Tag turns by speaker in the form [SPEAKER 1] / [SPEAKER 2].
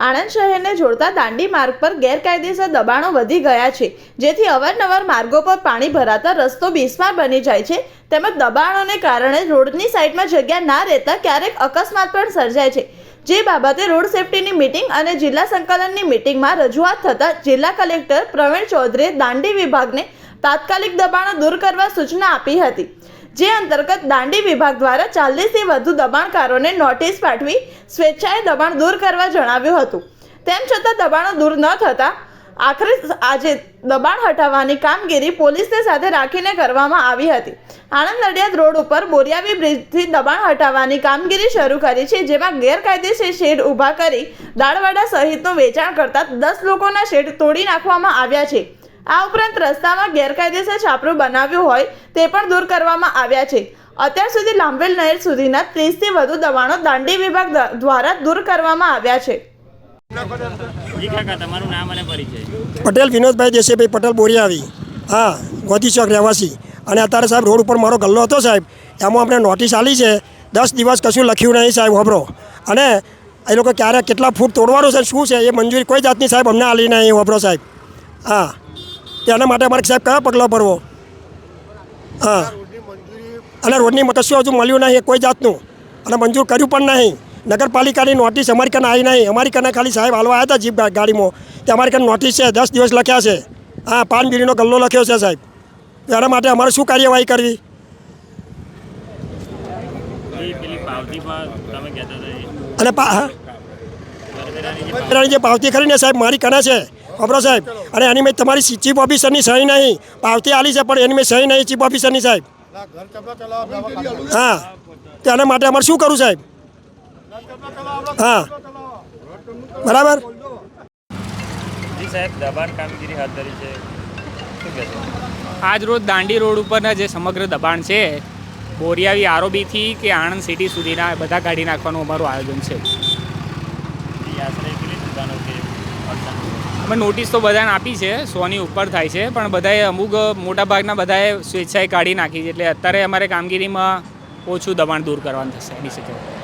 [SPEAKER 1] આણંદ શહેરને જોડતા દાંડી માર્ગ પર ગેરકાયદેસર દબાણો વધી ગયા છે, જેથી અવારનવાર માર્ગો પર પાણી ભરાતા રસ્તો બિસ્માર બની જાય છે. તેમજ દબાણોને કારણે રોડની સાઈડમાં જગ્યા ના રહેતા ક્યારેક અકસ્માત પણ સર્જાય છે. જે બાબતે રોડ સેફટીની મિટિંગ અને જિલ્લા સંકલનની મિટિંગમાં રજૂઆત થતાં જિલ્લા કલેક્ટર પ્રવીણ ચૌધરીએ દાંડી વિભાગને તાત્કાલિક દબાણો દૂર કરવા સૂચના આપી હતી. જે અંતર્ગત દાંડી વિભાગ દ્વારા ચાલીસથી વધુ દબાણકારોને નોટિસ પાઠવી સ્વેચ્છાએ દબાણ દૂર કરવા જણાવ્યું હતું. તેમ છતાં દબાણો દૂર ન થતાં આખરે આજે દબાણ હટાવવાની કામગીરી પોલીસને સાથે રાખીને કરવામાં આવી હતી. આણંદ નડિયાદ રોડ ઉપર બોરિયાવી બ્રિજથી દબાણ હટાવવાની કામગીરી શરૂ કરી છે, જેમાં ગેરકાયદેસર શેડ ઊભા કરી દાળવાડા સહિતનું વેચાણ કરતા દસ લોકોના શેડ તોડી નાખવામાં આવ્યા છે. આ ઉપરાંત રસ્તામાં ગેરકાયદેસર છાપરું બનાવ્યું હોય તે પણ દૂર કરવામાં આવ્યા છે. અત્યાર સુધી લાંબેલ નહેર સુધીના ત્રીસથી વધુ દબાણો દાંડી વિભાગ દ્વારા દૂર કરવામાં આવ્યા છે.
[SPEAKER 2] જી કાકા તમારું નામ અને પરિચય.
[SPEAKER 3] પટેલ વિનોદભાઈ દેસાઈભાઈ પટેલ બોરિયાવી. હા ગોધી ચોક રહેવાસી. અને અત્યારે સાહેબ રોડ ઉપર મારો ગલ્લો હતો સાહેબ. એમાં આપણે નોટિસ આલી છે દસ દિવસ કશું લખ્યું નહીં સાહેબ હોબરો. અને એ લોકો ક્યારે કેટલા ફૂટ તોડવાનું છે શું છે એ મંજૂરી કોઈ જાતની સાહેબ અમને આલી નહીં હોબરો સાહેબ. હા. તેના માટે અમારે સાહેબ કયા પગલાં ભરવો? હા. અને રોડની કશું હજુ મળ્યું નહીં કોઈ જાતનું. અને મંજૂર કર્યું પણ નહીં. નગરપાલિકાની નોટિસ અમારી કને આવી નહીં. અમારી કને ખાલી સાહેબ હાલવા આવ્યા હતા જીપ ગાડીમાં. તે અમારી કને નોટિસ છે દસ દિવસ લખ્યા છે. હા પાન બીડીનો ગલ્લો લખ્યો છે સાહેબ. એના માટે અમારે શું કાર્યવાહી કરવી? અને
[SPEAKER 2] જે
[SPEAKER 3] પાવતી ખરી ખરીને સાહેબ મારી કને છે. ખબરો સાહેબ? અને એની મેં તમારી ચીફ ઓફિસરની સહી નહીં. પાવતી આલી છે પણ એની મેં સહી નહીં ચીફ ઓફિસરની સાહેબ. હા. તેના માટે અમારે શું કરવું સાહેબ? હા. બરાબર?
[SPEAKER 2] સાહેબ દબાણ કામગીરી હાથ ધરી છે.
[SPEAKER 4] આજ રોજ દાંડી રોડ ઉપરના જે સમગ્ર દબાણ છે બોરિયાવી આરોબીથી કે આણંદ સિટી સુધીના બધા કાઢી નાખવાનું અમારું આયોજન છે.
[SPEAKER 2] આશરે કેટલી દુકાનો કે
[SPEAKER 4] અમે નોટિસ તો બધાને આપી છે, સોની ઉપર થાય છે, પણ બધાએ અમુક મોટાભાગના બધાએ સ્વેચ્છાએ કાઢી નાખી છે, એટલે અત્યારે અમારે કામગીરીમાં ઓછું દબાણ દૂર કરવાનું થશે, એની શકે